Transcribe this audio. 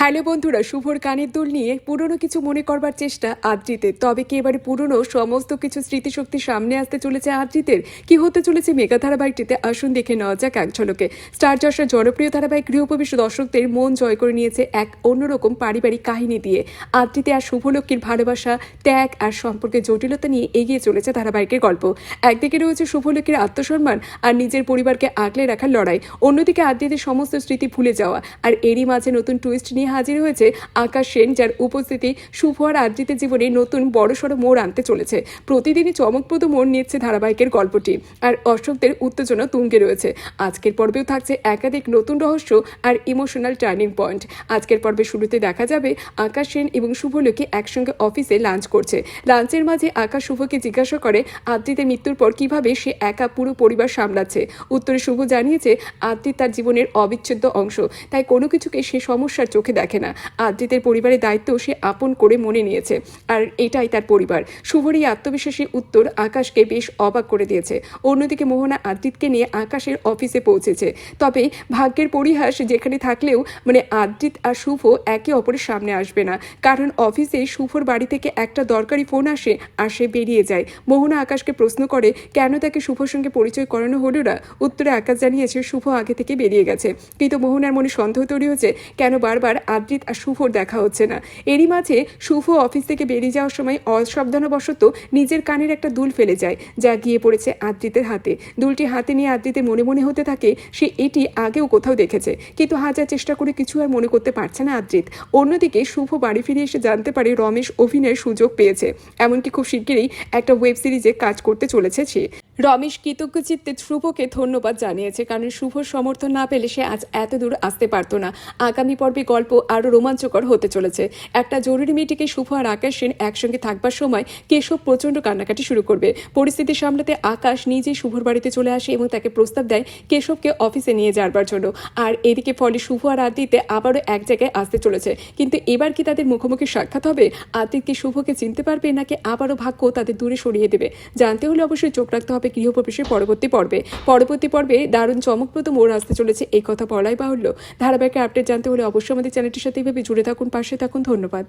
Hello বন্ধুরা, শুভর কানের দুল নিয়ে পুরনো কিছু মনে করবার চেষ্টা আদ্রিতের। তবে কি এবারে পুরনো সমস্ত কিছু স্মৃতিশক্তি সামনে আসতে চলেছে আদ্রিতের? কি হতে চলেছে মেগা ধারাবাহিকটিতে আসুন দেখে নেওয়া যাক এক ঝলকে। স্টার জলসার জনপ্রিয় ধারাবাহিক গৃহপ্রবেশ দর্শকদের মন জয় করে নিয়েছে এক অন্যরকম পারিবারিক কাহিনী দিয়ে। আদ্রিতে আর শুভলক্ষ্মীর ভালোবাসা, ত্যাগ আর সম্পর্কে জটিলতা নিয়ে এগিয়ে চলেছে ধারাবাহিকের গল্প। একদিকে রয়েছে শুভলক্ষ্মীর আত্মসম্মান আর নিজের পরিবারকে আগলে রাখার লড়াই। অন্যদিকে আদ্রিতের সমস্ত স্মৃতি ভুলে যাওয়া। আর এরই মাঝে নতুন টুইস্ট নিয়ে হাজির হয়েছে আকাশ সেন, যার উপস্থিতি শুভ আর আদ্রিতের জীবনে নতুন বড়সড় মোড় আনতে চলেছে। প্রতিদিনই চমকপ্রদ মোড় নিচ্ছে ধারাবাহিকের গল্পটি, আর অশোকদের উত্তেজনা তুঙ্গে রয়েছে। আজকের পর্বেও থাকছে একাধিক নতুন রহস্য আর ইমোশনাল টার্নিং পয়েন্ট আজকের পর্বে শুরুতে দেখা যাবে আকাশ সেন এবং শুভলোকে একসঙ্গে অফিসে লাঞ্চ করছে। লাঞ্চের মাঝে আকাশ শুভকে জিজ্ঞাসা করে আদ্রিতের মৃত্যুর পর কীভাবে সে একা পুরো পরিবার সামলাচ্ছে। উত্তরে শুভ জানিয়েছে আদ্রিত তার জীবনের অবিচ্ছেদ্য অংশ, তাই কোনো কিছুকে সে সমস্যার চোখে দেখে না। আদ্রিতের পরিবারের দায়িত্ব সে আপন করে মনে নিয়েছে। আর এটাই তার পরিবার। শুভর এই আত্মবিশ্বাসী উত্তর আকাশকে বেশ অবাক করে দিয়েছে। অন্যদিকে মোহনা আদ্রিতকে নিয়ে আকাশের অফিসে পৌঁছেছে। তবে ভাগ্যের পরিহাস যেখানে থাকলেও মানে আদ্রিত আর শুভ একে অপরের সামনে আসবে না। কারণ অফিসে শুভর বাড়ি থেকে একটা দরকারি ফোন আসে আর সে বেরিয়ে যায়। মোহনা আকাশকে প্রশ্ন করে, কেন তাকে শুভর সঙ্গে পরিচয় করানো হলো না? উত্তরে আকাশ জানিয়েছে, শুভ আগে থেকে বেরিয়ে গেছে। কিন্তু মোহনার মনে সন্দেহ তৈরি হচ্ছে কেন বারবার আদ্রিত আর শুভর দেখা হচ্ছে না। এরই মাঝে শুভ অফিস থেকে বেরিয়ে যাওয়ার সময় অসাবধানবশত নিজের কানের একটা দুল ফেলে যায়, যা গিয়ে পড়েছে আদ্রিতের হাতে। দুলটি হাতে নিয়ে আদ্রিতের মনে মনে হতে থাকে, সে এটি আগেও কোথাও দেখেছে। কিন্তু হাজার চেষ্টা করে কিছু আর মনে করতে পারছে না আদ্রিত। অন্যদিকে শুভ বাড়ি ফিরে এসে জানতে পারে রমেশ অভিনয়ের সুযোগ পেয়েছে। এমনকি খুব শিগগিরই একটা ওয়েব সিরিজে কাজ করতে চলেছে সে। রমেশ কৃতজ্ঞ চিত্তে শুভকে ধন্যবাদ জানিয়েছে, কারণ শুভর সমর্থন না পেলে সে আজ এত দূর আসতে পারতো না। আগামী পর্বে গল্প আরও রোমাঞ্চকর হতে চলেছে। একটা জরুরি মিটিংয়ে শুভ আর আকাশ সেন একসঙ্গে থাকবার সময় কেশব প্রচণ্ড কান্নাকাটি শুরু করবে। পরিস্থিতি সামলাতে আকাশ নিজেই শুভর বাড়িতে চলে আসে এবং তাকে প্রস্তাব দেয় কেশবকে অফিসে নিয়ে যাবার জন্য। আর এদিকে ফলে শুভ আর আদিতে আবারও এক জায়গায় আসতে চলেছে। কিন্তু এবার কি তাদের মুখোমুখি সাক্ষাৎ হবে? আদিত কি শুভকে চিনতে পারবে নাকি আবারও ভাগ্য তাদের দূরে সরিয়ে দেবে? জানতে হলে অবশ্যই চোখ রাখতে হবে গৃহপ্রবেশের পরবর্তী পর্বে। পরবর্তী পর্বে দারুণ চমকপ্রদ মোড় আসতে চলেছে এই কথা বলাই বাহুল্য। ধারাবাহিকের আপডেট জানতে হলে অবশ্যই আমাদের চ্যানেলটির সাথে এইভাবে জুড়ে থাকুন, পাশে থাকুন। ধন্যবাদ।